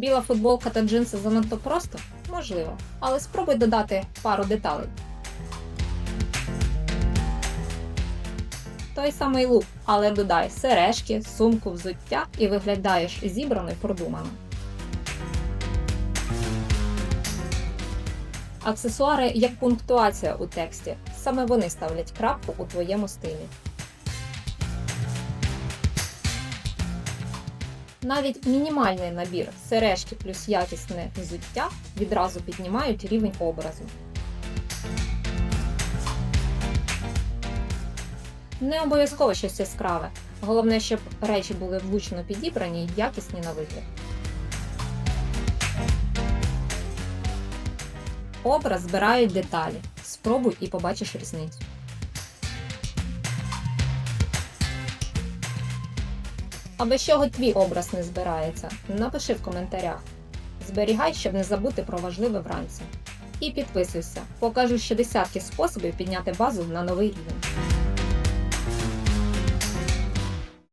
Біла футболка та джинси занадто просто? Можливо. Але спробуй додати пару деталей. Той самий лук, але додай сережки, сумку, взуття і виглядаєш зібрано й продумано. Аксесуари як пунктуація у тексті. Саме вони ставлять крапку у твоєму стилі. Навіть мінімальний набір сережки плюс якісне взуття відразу піднімають рівень образу. Не обов'язково щось яскраве. Головне, щоб речі були влучно підібрані й якісні на вигляд. Образ збирають деталі. Спробуй і побачиш різницю. А без чого твій образ не збирається? Напиши в коментарях. Зберігай, щоб не забути про важливе вранці. І підписуйся, покажу ще десятки способів підняти базу на новий рівень.